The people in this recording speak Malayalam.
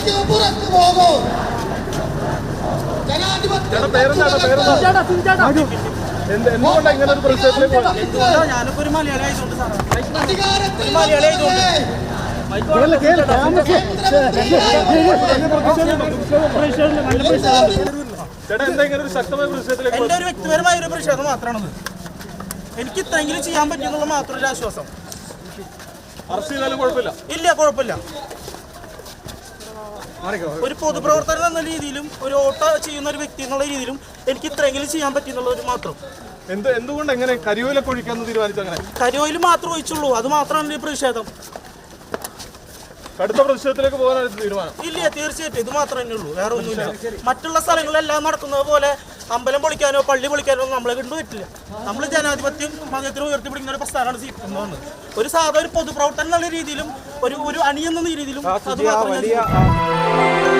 ജനാധിപത്യത്തിന് പുറത്തു പോകും. ഒരു ഒരു എന്റെ ഒരു വ്യക്തിപരമായ ഒരു പ്രതിഷേധം മാത്രമാണത് എനിക്ക് ഇത്രയെങ്കിലും ചെയ്യാൻ പറ്റുമെന്നുള്ള മാത്രമൊരു ആശ്വാസം. ഇല്ല കുഴപ്പമില്ല. ഒരു പൊതുപ്രവർത്തകൻ എന്ന രീതിയിലും ഒരു ഓട്ട ചെയ്യുന്ന ഒരു വ്യക്തി എന്നുള്ള രീതിയിലും എനിക്ക് ഇത്രയെങ്കിലും ചെയ്യാൻ പറ്റുന്നുള്ള ഒരു മാത്രം. എന്ത് എന്തുകൊണ്ട് എങ്ങനെ കരിയോയിലൊക്കെ ഒഴിക്കാന്ന് തീരുമാനിച്ചു അങ്ങനെ? കരിയോയിൽ മാത്രം ഒഴിച്ചുള്ളൂ. അത് മാത്രമാണ് ഈ പ്രതിഷേധം. കടുത്ത പ്രതിഷേധത്തിലേക്ക് പോകാനായിട്ട് തീരുമാനം. ഇല്ല തീർച്ചയായിട്ടും. ഇത് മാത്രമേ തന്നെ ഉള്ളൂ. വേറെ ഒന്നുമില്ല. മറ്റുള്ള സ്ഥലങ്ങളിലെല്ലാം നടക്കുന്നത് പോലെ അമ്പലം പൊളിക്കാനോ പള്ളി പൊളിക്കാനോ ഒന്നും നമ്മളെ കണ്ടു പറ്റില്ല. നമ്മൾ ജനാധിപത്യം മതത്തിന് ഉയർത്തിപ്പിടിക്കുന്ന ഒരു പ്രസ്ഥാനമാണ് സി പി ഒരു സാധാരണ ഒരു പൊതുപ്രവർത്തനം എന്നുള്ള രീതിയിലും ഒരു ഒരു അണിയെന്നുള്ള രീതിയിലും അത് മാത്രമേ oh